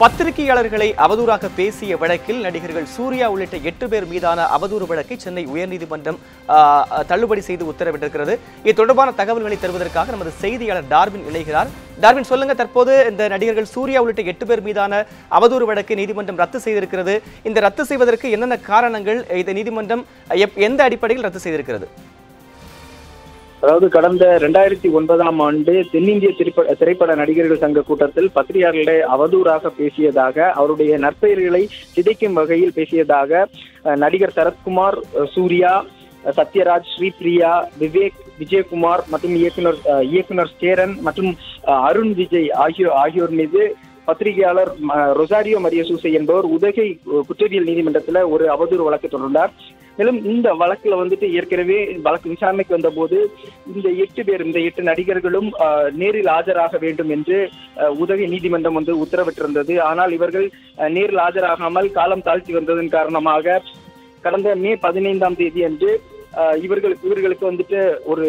பத்திரிகையாளர்களை அவதூறாக பேசிய வழக்கில் நடிகர்கள் சூர்யா உள்ளிட்ட எட்டு பேர் மீதான அவதூறு வழக்கை சென்னை உயர்நீதிமன்றம் தள்ளுபடி செய்து உத்தரவிட்டிருக்கிறது. இது தொடர்பான தகவல்களை தருவதற்காக நமது செய்தியாளர் டார்வின் இணைகிறார். டார்வின் சொல்லுங்க தற்போது இந்த நடிகர்கள் சூர்யா உள்ளிட்ட எட்டு பேர் மீதான அவதூறு வழக்கு நீதிமன்றம் ரத்து செய்திருக்கிறது. இந்த ரத்து செய்வதற்கு என்னென்ன காரணங்கள்? இந்த நீதிமன்றம் எப்- எந்த அடிப்படையில் ரத்து செய்திருக்கிறது? அதாவது கடந்த ரெண்டாயிரத்தி ஒன்பதாம் ஆண்டு தென்னிந்திய திரைப்பட திரைப்பட நடிகர்கள் சங்க கூட்டத்தில் பத்திரிகையாளர்களை அவதூறாக பேசியதாக அவருடைய நற்பெயர்களை சிதைக்கும் வகையில் பேசியதாக நடிகர் சரத்குமார் சூர்யா சத்யராஜ் ஸ்ரீபிரியா விவேக் விஜயகுமார் மற்றும் இயக்குனர் இயக்குனர் சேரன் மற்றும் அருண் விஜய் ஆகியோர் ஆகியோர் மீது பத்திரிகையாளர் ரொசாரியோ மரியசூசை என்பவர் உதகை குற்றவியல் நீதிமன்றத்தில் ஒரு அவதூறு வழக்கு தொடர்ந்தார். மேலும் இந்த வழக்குல வந்துட்டு ஏற்கனவே வழக்கு விசாரணைக்கு வந்த போது இந்த எட்டு பேர் இந்த எட்டு நடிகர்களும் நேரில் ஆஜராக வேண்டும் என்று உதகை நீதிமன்றம் வந்து உத்தரவிட்டிருந்தது. ஆனால் இவர்கள் நேரில் ஆஜராகாமல் காலம் தாழ்த்தி வந்ததன் காரணமாக கடந்த மே பதினைந்தாம் தேதி அன்று அஹ், இவர்களுக்கு இவர்களுக்கு வந்துட்டு ஒரு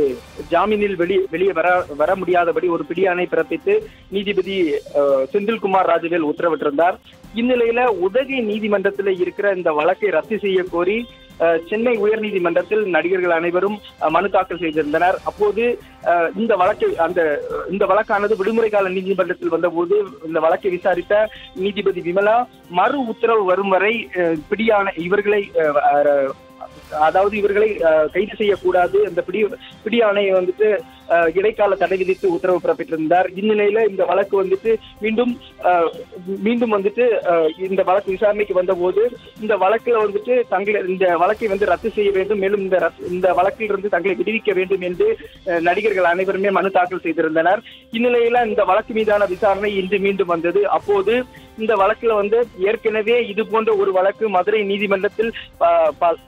ஜாமீனில் வெளி வெளியே வர வர முடியாதபடி ஒரு பிடியானை பிறப்பித்து நீதிபதி அஹ், செந்தில்குமார் ராஜவேல் உத்தரவிட்டிருந்தார். இந்நிலையில உதகை நீதிமன்றத்தில் இருக்கிற இந்த வழக்கை ரத்து செய்ய கோரி அஹ், சென்னை உயர்நீதிமன்றத்தில் நடிகர்கள் அனைவரும் அஹ், மனு தாக்கல் செய்திருந்தனர். அப்போது அஹ், இந்த வழக்கை அந்த இந்த வழக்கானது விடுமுறை கால நீதிமன்றத்தில் வந்தபோது இந்த வழக்கை விசாரித்த நீதிபதி விமலா மறு உத்தரவு வரும் வரை பிடியான இவர்களை அஹ், அஹ், அதாவது இவர்களை அஹ், கைது செய்யக்கூடாது. அந்த பிடி பிடி ஆணையை வந்துட்டு இடைக்கால தடை விதித்து உத்தரவு பிறப்பித்திருந்தார். இந்நிலையில இந்த வழக்கு வந்துட்டு மீண்டும் மீண்டும் வந்துட்டு இந்த வழக்கு விசாரணைக்கு வந்தபோது இந்த வழக்குல வந்துட்டு தங்களை இந்த வழக்கை வந்து ரத்து செய்ய வேண்டும். மேலும் இந்த இந்த வழக்கில் இருந்து தங்களை விடுவிக்க வேண்டும் என்று நடிகர்கள் அனைவருமே மனு தாக்கல் செய்திருந்தனர். இந்நிலையில இந்த வழக்கு மீதான விசாரணை இன்று மீண்டும் வந்தது. அப்போது இந்த வழக்குல வந்து ஏற்கனவே இது போன்ற ஒரு வழக்கு மதுரை நீதிமன்றத்தில்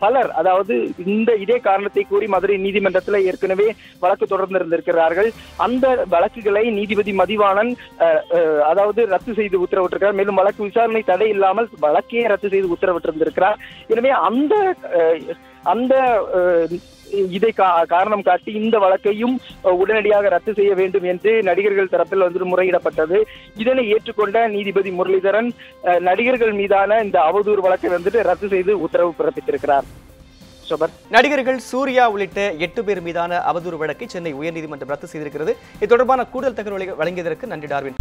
பலர் அதாவது இந்த இதே காரணத்தை கூறி மதுரை நீதிமன்றத்தில் ஏற்கனவே வழக்கு வந்திருக்கிறார்கள். அந்த வழக்குகளை நீதிபதி மதிவாணன் அதாவது ரத்து செய்து உத்தரவிட்டிருக்கிறார். மேலும் வழக்கு விசாரணை தடை இல்லாமல் வழக்கையே ரத்து செய்து உத்தரவிட்டிருந்திருக்கிறார். எனவே அந்த அந்த இதை கா- காரணம் காட்டி இந்த வழக்கையும் உடனடியாக ரத்து செய்ய வேண்டும் என்று நடிகர்கள் தரப்பில் வந்து முறையிடப்பட்டது. இதனை ஏற்றுக்கொண்ட நீதிபதி முரளிதரன் நடிகர்கள் மீதான இந்த அவதூறு வழக்கை வந்துட்டு ரத்து செய்து உத்தரவு பிறப்பித்திருக்கிறார். கிறிஸ்டோபர் நடிகர்கள் சூர்யா உள்ளிட்ட எட்டு பேர் மீதான அவதூறு வழக்கை சென்னை உயர்நீதிமன்றம் ரத்து செய்திருக்கிறது. இது தொடர்பான கூடுதல் தகவல்களை வழங்கியதற்கு நன்றி டார்வின்.